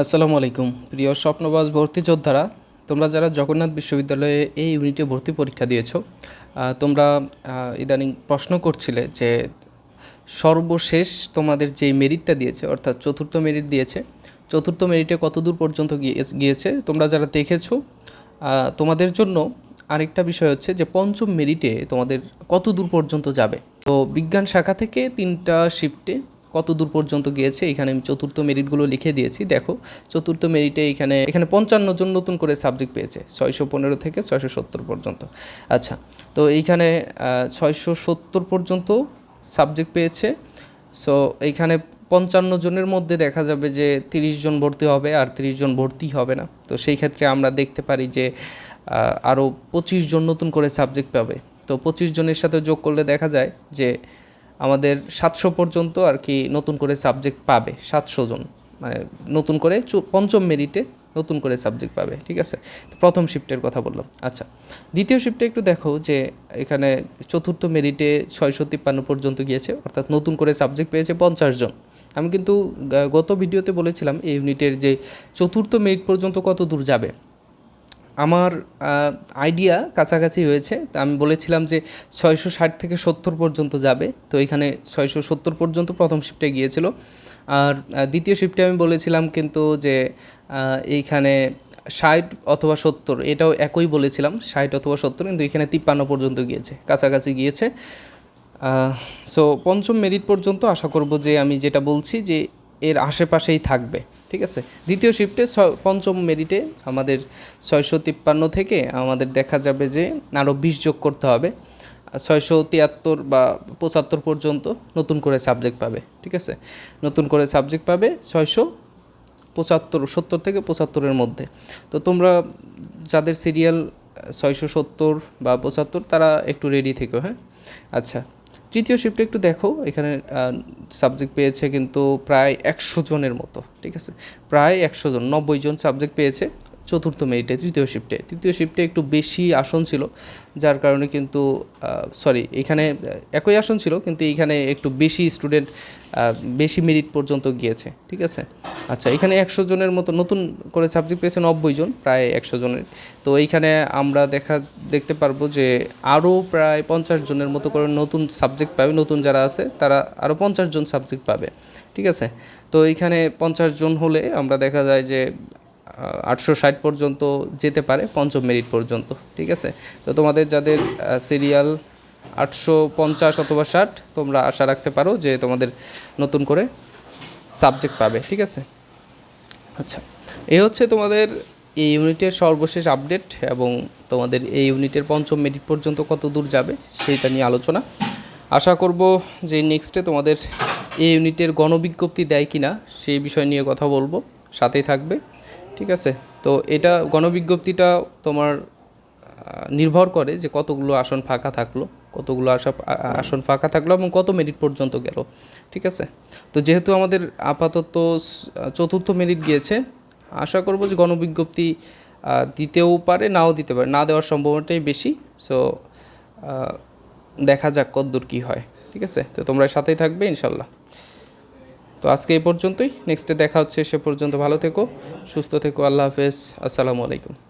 আসসালামু আলাইকুম। প্রিয় স্বপ্নবাস ভর্তি যোদ্ধারা, তোমরা যারা জগন্নাথ বিশ্ববিদ্যালয়ে এই ইউনিটে ভর্তি পরীক্ষা দিয়েছ তোমরা ইদানিং প্রশ্ন করছিলে যে সর্বশেষ তোমাদের যে মেরিটটা দিয়েছে, অর্থাৎ চতুর্থ মেরিট দিয়েছে, চতুর্থ মেরিটে কত দূর পর্যন্ত গিয়ে- গিয়েছে, তোমরা যারা দেখেছ তোমাদের জন্য আরেকটা বিষয় হচ্ছে যে পঞ্চম মেরিটে তোমাদের কত দূর পর্যন্ত যাবে? তো বিজ্ঞান শাখা থেকে তিনটা শিফটে কত দূর পর্যন্ত গিয়েছে, এখানে আমি চতুর্থ মেরিটগুলো লিখে দিয়েছি। দেখো, চতুর্থ মেরিটে এখানে এখানে পঞ্চান্ন জন নতুন করে সাবজেক্ট পেয়েছে, ছয়শো পনেরো থেকে ছয়শো সত্তর পর্যন্ত। আচ্ছা তো এইখানে ছয়শো সত্তর পর্যন্ত সাবজেক্ট পেয়েছে। সো এইখানে পঞ্চান্ন জনের মধ্যে দেখা যাবে যে তিরিশ জন ভর্তি হবে আর তিরিশ জন ভর্তি হবে না। তো সেই ক্ষেত্রে আমরা দেখতে পারি যে আরও পঁচিশ জন নতুন করে সাবজেক্ট পাবে। তো পঁচিশ জনের সাথে যোগ করলে দেখা যায় যে আমাদের সাতশো পর্যন্ত আর কি নতুন করে সাবজেক্ট পাবে, সাতশো জন। মানে নতুন করে পঞ্চম মেরিটে নতুন করে সাবজেক্ট পাবে, ঠিক আছে? তো প্রথম শিফটের কথা বললাম। আচ্ছা দ্বিতীয় শিফটে একটু দেখো যে এখানে চতুর্থ মেরিটে ছয়শো তিপ্পান্ন পর্যন্ত গিয়েছে, অর্থাৎ নতুন করে সাবজেক্ট পেয়েছে পঞ্চাশ জন। আমি কিন্তু গত ভিডিওতে বলেছিলাম, এই ইউনিটের যে চতুর্থ মেরিট পর্যন্ত কত দূর যাবে? আমার আইডিয়া কাছাকাছি হয়েছে। তা আমি বলেছিলাম যে ছয়শো ষাট থেকে সত্তর পর্যন্ত যাবে। তো এখানে ছয়শো সত্তর পর্যন্ত প্রথম শিফটে গিয়েছিল। আর দ্বিতীয় শিফটে আমি বলেছিলাম কিন্তু যে এইখানে ষাট অথবা সত্তর, এটাও একই বলেছিলাম, ষাট অথবা সত্তর, কিন্তু এখানে তিপ্পান্ন পর্যন্ত গিয়েছে, কাছাকাছি গিয়েছে। সো পঞ্চম মেরিট পর্যন্ত আশা করব যে আমি যেটা বলছি যে এর আশেপাশেই থাকবে। ঠিক আছে? দ্বিতীয় শিফটে পঞ্চম মেরিটে আমাদের ছয়শো তিপ্পান্ন থেকে আমাদের দেখা যাবে যে আরও বিশ যোগ করতে হবে। ছয়শো তিয়াত্তর বা পঁচাত্তর পর্যন্ত নতুন করে সাবজেক্ট পাবে, ঠিক আছে? নতুন করে সাবজেক্ট পাবে ছয়শো পঁচাত্তর, সত্তর থেকে পঁচাত্তরের মধ্যে। তো তোমরা যাদের সিরিয়াল ছয়শো সত্তর বা পঁচাত্তর তারা একটু রেডি থেকো হ্যাঁ? আচ্ছা। তৃতীয় শিফটে একটু দেখো, এখানে সাবজেক্ট পেয়েছে কিন্তু প্রায় একশো জনের মতো, ঠিক আছে? প্রায় একশো জন, নব্বই জন সাবজেক্ট পেয়েছে। চতুর্থ মেরিটে, তৃতীয় শিফটে। তৃতীয় শিফটে একটু বেশি আসন ছিল, যার কারণে কিন্তু সরি এখানে একই আসন ছিল, কিন্তু এখানে একটু বেশি স্টুডেন্ট বেশি মেরিট পর্যন্ত গিয়েছে, ঠিক আছে? আচ্ছা এখানে একশো জনের মতো নতুন করে সাবজেক্ট পেয়েছে নব্বই জন, প্রায় একশো জনের। তো এইখানে আমরা দেখা, দেখতে পারব যে আরও প্রায় পঞ্চাশ জনের মতো করে নতুন সাবজেক্ট পাবে, নতুন যারা আছে, তারা আরও পঞ্চাশ জন সাবজেক্ট পাবে, ঠিক আছে? তো এইখানে পঞ্চাশ জন হলে আমরা দেখা যায় যে আটশো ষাট পর্যন্ত যেতে পারে, পঞ্চম মেরিট পর্যন্ত, ঠিক আছে? তো তোমাদের যাদের সিরিয়াল আটশো পঞ্চাশ অথবা ষাট, তোমরা আশা রাখতে পারো যে তোমাদের নতুন করে সাবজেক্ট পাবে, ঠিক আছে? আচ্ছা এ হচ্ছে তোমাদের এই ইউনিটের সর্বশেষ আপডেট এবং তোমাদের এই ইউনিটের পঞ্চম মেরিট পর্যন্ত কত দূর যাবে, সেইটা নিয়ে আলোচনা। আশা করব যে নেক্সটে তোমাদের এই ইউনিটের গণবিজ্ঞপ্তি দেয় কি না সেই বিষয় নিয়ে কথা বলব। সাথেই থাকবে। ঠিক আছে? তো এটা গণবিজ্ঞপ্তিটা তোমার নির্ভর করে যে কতগুলো আসন ফাঁকা থাকল, কতগুলো আসা আসন ফাঁকা থাকল এবং কত মেরিট পর্যন্ত গেল, ঠিক আছে? তো যেহেতু আমাদের আপাতত চতুর্থ মেরিট গিয়েছে, আশা করব যে গণবিজ্ঞপ্তি দিতেও পারে, নাও দিতে পারে, না দেওয়ার সম্ভাবনাটাই বেশি, সো দেখা যাক কতদূর কী হয়, ঠিক আছে? তো তোমরা সাথেই থাকবে, ইনশাল্লাহ। তো আজকে এই পর্যন্তই। নেক্সটে দেখা হচ্ছে, সে পর্যন্ত ভালো থেকো, সুস্থ থেকো, আল্লাহ হাফেজ। আসসালামু আলাইকুম।